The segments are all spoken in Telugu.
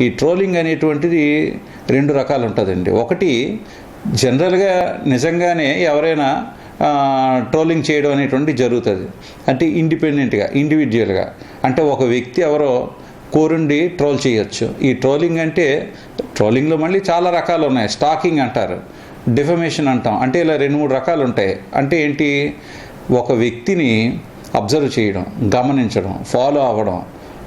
ఈ ట్రోలింగ్ అనేటువంటిది రెండు రకాలు ఉంటుందండి ఒకటి జనరల్గా నిజంగానే ఎవరైనా ట్రోలింగ్ చేయడం అనేటువంటి జరుగుతుంది. అంటే ఇండిపెండెంట్గా ఇండివిజువల్గా అంటే ఒక వ్యక్తి ఎవరో కోరుండి ట్రోల్ చేయొచ్చు. ఈ ట్రోలింగ్ అంటే ట్రోలింగ్లో మళ్ళీ చాలా రకాలు ఉన్నాయి స్టాకింగ్ అంటారు. డిఫమేషన్ అంటాం. అంటే ఇలా రెండు మూడు రకాలు ఉంటాయి అంటే ఏంటి? ఒక వ్యక్తిని అబ్జర్వ్ చేయడం గమనించడం ఫాలో అవ్వడం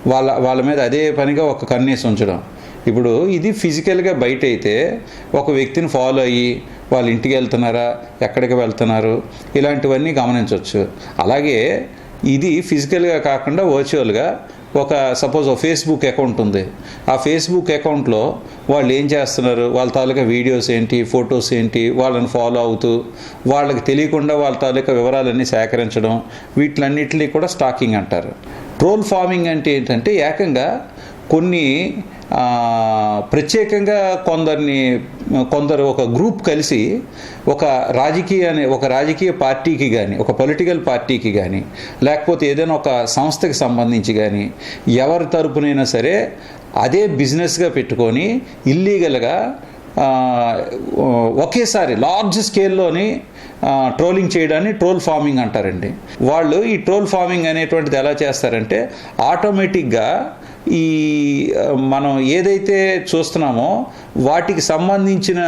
వాళ్ళ వాళ్ళ మీద అదే పనిగా ఒక కన్నేసి ఉంచడం. ఇప్పుడు ఇది ఫిజికల్గా బయట అయితే ఒక వ్యక్తిని ఫాలో అయ్యి వాళ్ళ ఇంటికి వెళ్తున్నారా ఎక్కడికి వెళ్తున్నారు ఇలాంటివన్నీ గమనించవచ్చు అలాగే ఇది ఫిజికల్గా కాకుండా వర్చువల్గా ఒక సపోజ్ ఒక ఫేస్బుక్ అకౌంట్ ఉంది. ఆ ఫేస్బుక్ అకౌంట్లో వాళ్ళు ఏం చేస్తున్నారు? వాళ్ళ తాలూకా వీడియోస్ ఏంటి? ఫొటోస్ ఏంటి? వాళ్ళని ఫాలో అవుతూ వాళ్ళకి తెలియకుండా వాళ్ళ తాలూకా వివరాలన్నీ సేకరించడం వీటిలన్నిటినీ కూడా స్టాకింగ్ అంటారు. ట్రోల్ ఫార్మింగ్ అంటే ఏంటంటే ఏకంగా కొన్ని ప్రత్యేకంగా కొందరిని కొందరు ఒక గ్రూప్ కలిసి ఒక రాజకీయ ఒక రాజకీయ పార్టీకి కానీ ఒక పొలిటికల్ పార్టీకి కానీ లేకపోతే ఏదైనా ఒక సంస్థకి సంబంధించి కానీ ఎవరి తరపునైనా సరే అదే బిజినెస్గా పెట్టుకొని ఇల్లీగల్గా ఒకేసారి లార్జ్ స్కేల్లోని ట్రోలింగ్ చేయడాన్ని ట్రోల్ ఫార్మింగ్ అంటారండి. వాళ్ళు ఈ ట్రోల్ ఫార్మింగ్ అనేటువంటిది ఎలా చేస్తారంటే ఆటోమేటిక్గా ఈ మనం ఏదైతే చూస్తున్నామో వాటికి సంబంధించిన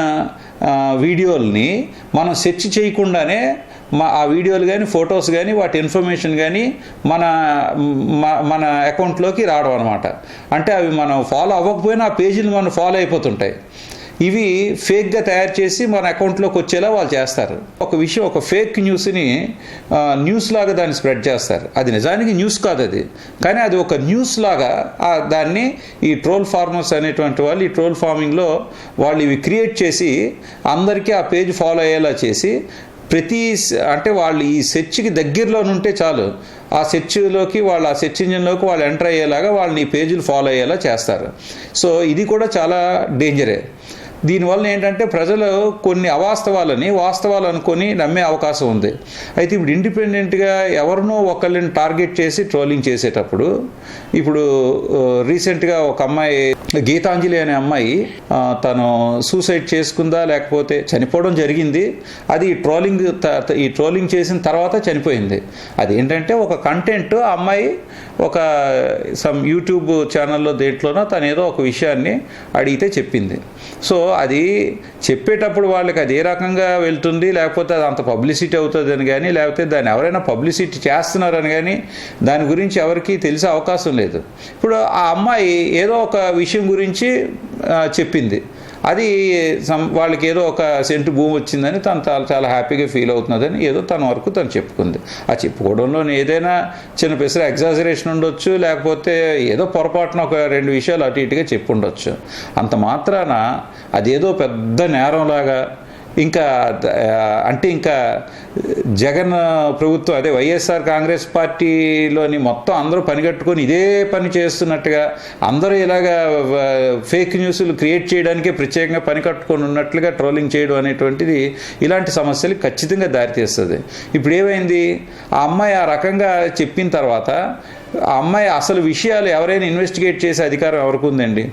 వీడియోల్ని మనం సెర్చ్ చేయకుండానే మా ఆ వీడియోలు కానీ ఫొటోస్ కానీ వాటి ఇన్ఫర్మేషన్ కానీ మన మన అకౌంట్లోకి రావడం అనమాట అంటే అవి మనం ఫాలో అవ్వకపోయినా ఆ పేజీలు మనం ఫాలో అయిపోతుంటాయి. ఇవి ఫేక్గా తయారు చేసి మన అకౌంట్లోకి వచ్చేలా వాళ్ళు చేస్తారు. ఒక విషయం ఒక ఫేక్ న్యూస్ని న్యూస్ లాగా దాన్ని స్ప్రెడ్ చేస్తారు. అది నిజానికి న్యూస్ కాదు అది. కానీ అది ఒక న్యూస్ లాగా దాన్ని ఈ ట్రోల్ ఫార్మర్స్ అనేటువంటి వాళ్ళు ఈ ట్రోల్ ఫార్మింగ్లో వాళ్ళు ఇవి క్రియేట్ చేసి అందరికీ ఆ పేజ్ ఫాలో అయ్యేలా చేసి ప్రతి అంటే వాళ్ళు ఈ సెర్చ్కి దగ్గరలో ఉంటే చాలు. ఆ సెర్చ్లోకి వాళ్ళు ఆ సెర్చ్ ఇంజిన్లోకి వాళ్ళు ఎంటర్ అయ్యేలాగా వాళ్ళని ఈ పేజీలు ఫాలో అయ్యేలా చేస్తారు. సో ఇది కూడా చాలా డేంజరే. దీనివల్ల ఏంటంటే ప్రజలు కొన్ని అవాస్తవాలని వాస్తవాలు అనుకొని నమ్మే అవకాశం ఉంది. అయితే ఇప్పుడు ఇండిపెండెంట్గా ఎవరినో ఒకళ్ళని టార్గెట్ చేసి ట్రోలింగ్ చేసేటప్పుడు ఇప్పుడు రీసెంట్గా ఒక అమ్మాయి గీతాంజలి అనే అమ్మాయి తను సూసైడ్ చేసుకుందా లేకపోతే చనిపోవడం జరిగింది అది ఈ ట్రోలింగ్ ఈ ట్రోలింగ్ చేసిన తర్వాత చనిపోయింది. అది ఏంటంటే ఒక కంటెంట్ ఆ అమ్మాయి ఒక సమ్ యూట్యూబ్ ఛానల్లో దేంట్లోనో తను ఏదో ఒక విషయాన్ని అడిగితే చెప్పింది. సో అది చెప్పేటప్పుడు వాళ్ళకి అది ఏ రకంగా వెళ్తుంది లేకపోతే అది అంత పబ్లిసిటీ అవుతుందని కానీ లేకపోతే దాన్ని ఎవరైనా పబ్లిసిటీ చేస్తున్నారని కానీ దాని గురించి ఎవరికి తెలిసే అవకాశం లేదు. ఇప్పుడు ఆ అమ్మాయి ఏదో ఒక విషయం గురించి చెప్పింది. అది వాళ్ళకి ఏదో ఒక సెంటు భూమి వచ్చిందని తను చాలా చాలా హ్యాపీగా ఫీల్ అవుతున్నదని ఏదో తన వరకు తను చెప్పుకుంది. ఆ చెప్పుకోవడంలో ఏదైనా చిన్న పిసర ఎగ్జాజరేషన్ ఉండొచ్చు లేకపోతే ఏదో పొరపాటున ఒక రెండు విషయాలు అటు ఇటుగా చెప్పుండొచ్చు. అంత మాత్రాన అదేదో పెద్ద నేరంలాగా ఇంకా అంటే ఇంకా జగన్ ప్రభుత్వం అదే వైఎస్ఆర్ కాంగ్రెస్ పార్టీలోని మొత్తం అందరూ పనిగట్టుకొని ఇదే పని చేస్తున్నట్టుగా అందరూ ఇలాగా ఫేక్ న్యూస్లు క్రియేట్ చేయడానికే ప్రత్యేకంగా పని కట్టుకొని ఉన్నట్లుగా ట్రోలింగ్ చేయడం అనేటువంటిది ఇలాంటి సమస్యలు ఖచ్చితంగా దారితీస్తుంది. ఇప్పుడు ఏమైంది? ఆ అమ్మాయి ఆ రకంగా చెప్పిన తర్వాత ఆ అమ్మాయి అసలు విషయాలు ఎవరైనా ఇన్వెస్టిగేట్ చేసే అధికారం ఎవరికి ఉందండి?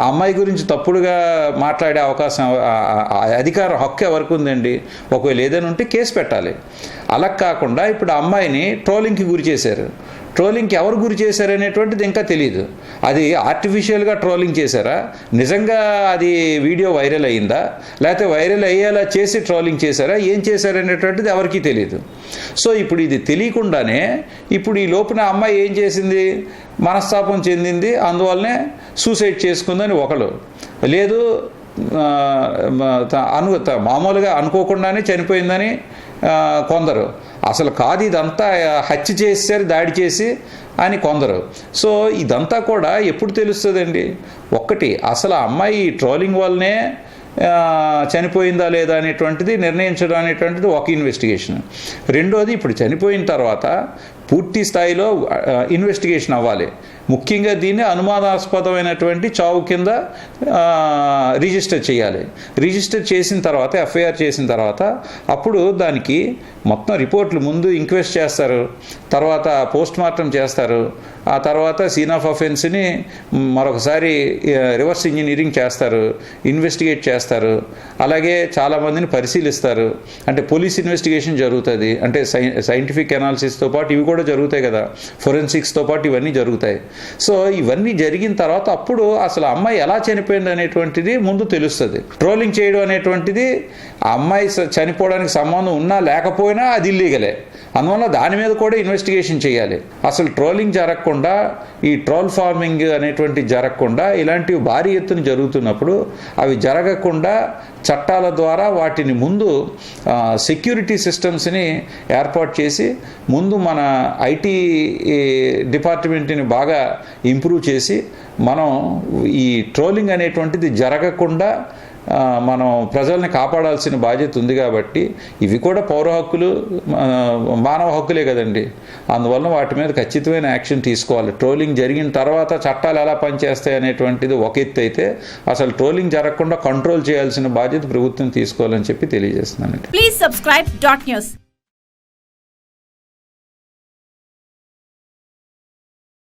ఆ అమ్మాయి గురించి తప్పుడుగా మాట్లాడే అవకాశం అధికార హక్కు ఎవరికి ఉందండి? ఒకవేళ ఏదైనా ఉంటే కేసు పెట్టాలి. అలా కాకుండా ఇప్పుడు ఆ అమ్మాయిని ట్రోలింగ్కి గురి చేశారు. ట్రోలింగ్కి ఎవరు గురి చేశారు అనేటువంటిది ఇంకా తెలియదు అది ఆర్టిఫిషియల్గా ట్రోలింగ్ చేశారా? నిజంగా అది వీడియో వైరల్ అయ్యిందా లేకపోతే వైరల్ అయ్యేలా చేసి ట్రోలింగ్ చేశారా? ఏం చేశారు అనేటువంటిది ఎవరికీ తెలియదు సో ఇప్పుడు ఇది తెలియకుండానే ఇప్పుడు ఈ లోపున అమ్మాయి ఏం చేసింది మనస్తాపం చెందింది అందువల్లనే సూసైడ్ చేసుకుందని ఒకళ్ళు. లేదు అను మామూలుగా అనుకోకుండానే చనిపోయిందని కొందరు. అసలు కాదు ఇదంతా హత్య చేశారు దాడి చేసి అని కొందరు. సో ఇదంతా కూడా ఎప్పుడు తెలుస్తుందండి? ఒక్కటి అసలు ఆ అమ్మాయి ట్రోలింగ్ వల్లనే చనిపోయిందా లేదా అనేటువంటిది నిర్ణయించడం అనేటువంటిది ఒక ఇన్వెస్టిగేషన్ రెండోది ఇప్పుడు చనిపోయిన తర్వాత పూర్తి స్థాయిలో ఇన్వెస్టిగేషన్ అవ్వాలి. ముఖ్యంగా దీన్ని అనుమానాస్పదమైనటువంటి చావు కింద రిజిస్టర్ చేయాలి. రిజిస్టర్ చేసిన తర్వాత ఎఫ్ఐఆర్ చేసిన తర్వాత అప్పుడు దానికి మొత్తం రిపోర్ట్లు ముందు ఇంక్వెస్ట్ చేస్తారు. తర్వాత పోస్ట్ మార్టం చేస్తారు. ఆ తర్వాత సీన్ ఆఫ్ అఫెన్స్ని మరొకసారి రివర్స్ ఇంజనీరింగ్ చేస్తారు. ఇన్వెస్టిగేట్ చేస్తారు. అలాగే చాలామందిని పరిశీలిస్తారు. అంటే పోలీస్ ఇన్వెస్టిగేషన్ జరుగుతుంది. అంటే సై సైంటిఫిక్ అనాలిసిస్తో పాటు ఇవి కూడా జరుగుతాయి కదా. ఫొరెన్సిక్స్తో పాటు ఇవన్నీ జరుగుతాయి. సో ఇవన్నీ జరిగిన తర్వాత అప్పుడు అసలు అమ్మాయి ఎలా చనిపోయింది అనేటువంటిది ముందు తెలుస్తుంది. ట్రోలింగ్ చేయడం అనేటువంటిది ఆ అమ్మాయి స- చనిపోవడానికి సంబంధం ఉన్నా లేకపోయినా అది ఇల్లీగలే అందువల్ల దాని మీద కూడా ఇన్వెస్టిగేషన్ చేయాలి. అసలు ట్రోలింగ్ జరగకుండా ఈ ట్రోల్ ఫార్మింగ్ అనేటువంటి జరగకుండా ఇలాంటివి భారీ ఎత్తున జరుగుతున్నప్పుడు అవి జరగకుండా చట్టాల ద్వారా వాటిని ముందు సెక్యూరిటీ సిస్టమ్స్ని ఏర్పాటు చేసి ముందు మన ఐటీ డిపార్ట్మెంట్ని బాగా ఇంప్రూవ్ చేసి మనం ఈ ట్రోలింగ్ అనేటువంటిది జరగకుండా మనం ప్రజల్ని కాపాడాల్సిన బాధ్యత ఉంది కాబట్టి ఇవి కూడా పౌర హక్కులు మానవ హక్కులే కదండి. అందువల్ల వాటి మీద ఖచ్చితమైన యాక్షన్ తీసుకోవాలి. ట్రోలింగ్ జరిగిన తర్వాత చట్టాలు ఎలా పనిచేస్తాయి అనేటువంటిది ఒక ఎత్తు అయితే అసలు ట్రోలింగ్ జరగకుండా కంట్రోల్ చేయాల్సిన బాధ్యత ప్రభుత్వం తీసుకోవాలని చెప్పి తెలియజేస్తున్నానండి. Please subscribe dot news